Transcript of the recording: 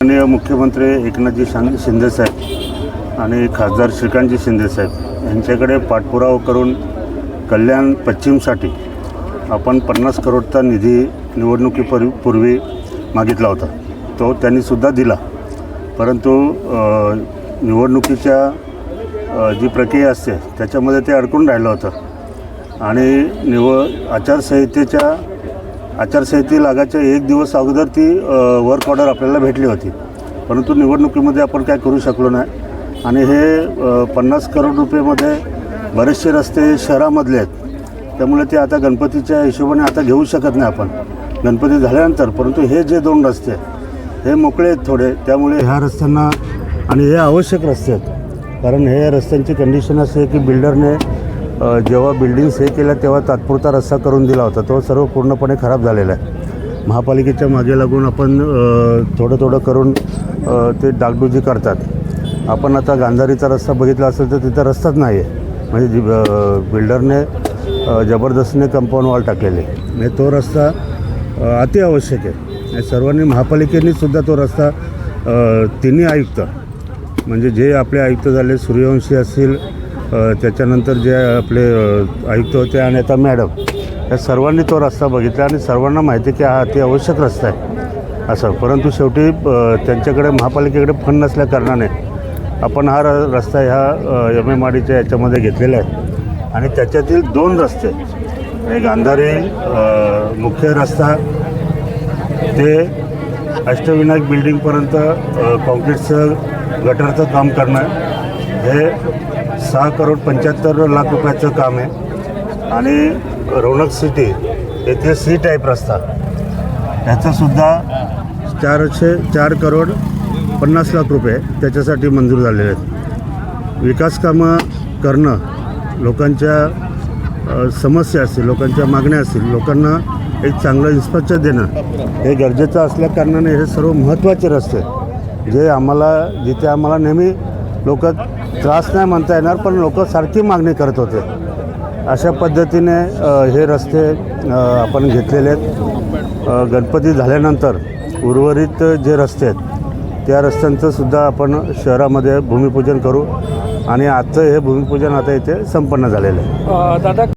माननीय मुख्यमंत्री एकनाथजी शां शिंदेसाहेब आणि खासदार श्रीकांतजी शिंदेसाहेब यांच्याकडे पाठपुरावा करून कल्याण पश्चिमसाठी आपण पन्नास करोडचा निधी निवडणुकीपूर्वी पूर्वी मागितला होता. तो त्यांनीसुद्धा दिला. परंतु निवडणुकीच्या जी प्रक्रिया असते त्याच्यामध्ये ते अडकून राहिलं होतं. आणि निव आचारसंहितेच्या आचारसंहिते लागायच्या एक दिवस अगोदर ती वर्क ऑर्डर आपल्याला भेटली होती. परंतु निवडणुकीमध्ये आपण काय करू शकलो नाही. आणि हे पन्नास करोड रुपयेमध्ये बरेचसे रस्ते शहरामधले आहेत. त्यामुळे ते आता गणपतीच्या हिशोबाने आता घेऊ शकत नाही आपण. गणपती झाल्यानंतर परंतु हे जे दोन रस्ते हे मोकळे आहेत थोडे. त्यामुळे ह्या रस्त्यांना आणि हे आवश्यक रस्ते आहेत. कारण हे रस्त्यांची कंडिशन अशी आहे की बिल्डरने जेव्हा बिल्डिंग्स हे केल्या तेव्हा तात्पुरता रस्ता करून दिला होता. तो सर्व पूर्णपणे खराब झालेला आहे. महापालिकेच्या मागे लागून आपण थोडं थोडं करून ते डागडुजी करतात. आपण आता गांधारीचा रस्ता बघितला असेल तर तिथं रस्ताच नाही आहे म्हणजे जी बिल्डरने जबरदस्तीने कंपाऊंड वॉल टाकलेले. म्हणजे तो रस्ता अति आवश्यक आहे. आणि सर्वांनी महापालिकेनेसुद्धा तो रस्ता तिन्ही आयुक्त म्हणजे जे आपले आयुक्त झाले सूर्यवंशी असतील त्याच्यानंतर जे आपले आयुक्त होते आणि आता मॅडम या सर्वांनी तो रस्ता बघितला आणि सर्वांना माहिती आहे की हा अति आवश्यक रस्ता आहे. असं परंतु शेवटी त्यांच्याकडे महापालिकेकडे फंड नसल्या कारणाने आपण हा र रस्ता ह्या एम एम आर डीच्या याच्यामध्ये घेतलेला आहे. आणि त्याच्यातील दोन रस्ते एक अंधारे मुख्य रस्ता ते अष्टविनायक बिल्डिंगपर्यंत अ, कॉन्क्रीटचं गटरचं काम करणं हे सहा करोड पंच्याहत्तर लाख रुपयाचं काम आहे. आणि रौनक सिटी येथे सी टाईप रस्ता. ह्याचंसुद्धा चारशे चार करोड पन्नास लाख रुपये त्याच्यासाठी मंजूर झालेले आहेत. विकास कामं करणं लोकांच्या समस्या असतील लोकांच्या मागण्या असतील लोकांना एक चांगलं इन्फ्रास्ट्रक्चर देणं हे गरजेचं असल्याकारणाने हे सर्व महत्त्वाचे रस्ते जे आम्हाला जिथे आम्हाला नेहमी लोक त्रास नाही म्हणता येणार पण लोक सारखी मागणी करत होते. अशा पद्धतीने हे रस्ते आपण घेतलेले आहेत. गणपती झाल्यानंतर उर्वरित जे रस्ते आहेत त्या रस्त्यांचं सुद्धा आपण शहरामध्ये भूमिपूजन करू आणि आजचं हे भूमिपूजन आता इथे संपन्न झालेलं आहे. दादा